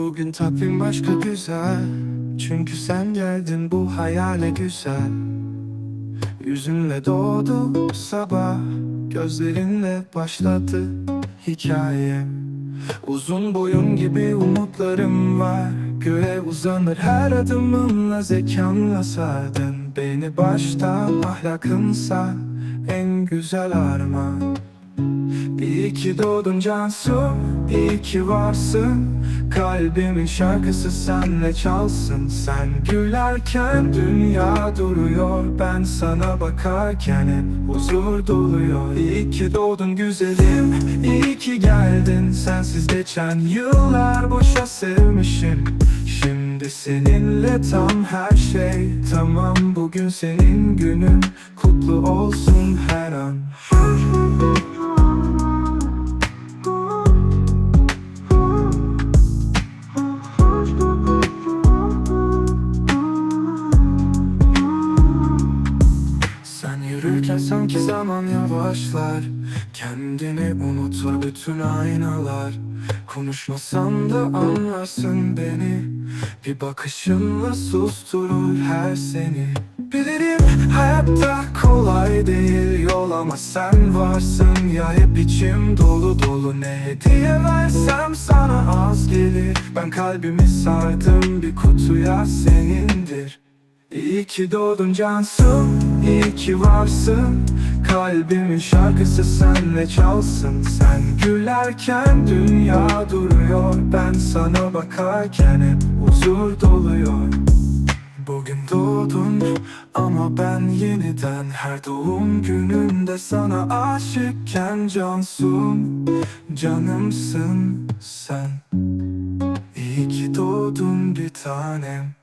Bugün takvim başka güzel. Çünkü sen geldin bu hayale güzel. Yüzünle doğdu sabah Gözlerinle başladı hikayem. Uzun boyun gibi umutlarım var. Göğe uzanır her adımınla zekanla sardın Beni baştan ahlakınsa en güzel armağan. İyi ki doğdun Cansu, iyi ki varsın Kalbimin şarkısı senle çalsın. Sen gülerken dünya duruyor. Ben sana bakarken hep huzur doluyor. İyi ki doğdun güzelim, iyi ki geldin. Sensiz geçen yıllar boşa sevmişim. Şimdi seninle tam her şey Tamam. Bugün senin günün Kutlu olsun her an Yürürken sanki zaman yavaşlar. Kendini unutur bütün aynalar. Konuşmasan da anlarsın beni. Bir bakışınla susturur her seni. Bilirim hayatta kolay değil yol ama sen varsın. Ya hep içim dolu dolu. Ne hediye versem sana az gelir. Ben kalbimi sardım bir kutuya senindir. İyi ki doğdun Cansu, iyi ki varsın. Kalbimin şarkısı senle çalsın. Sen gülerken dünya duruyor. Ben sana bakarken hep huzur doluyor. Bugün doğdun ama ben yeniden Her doğum gününde sana aşıkken Cansu'm, canımsın sen. İyi ki doğdun bir tanem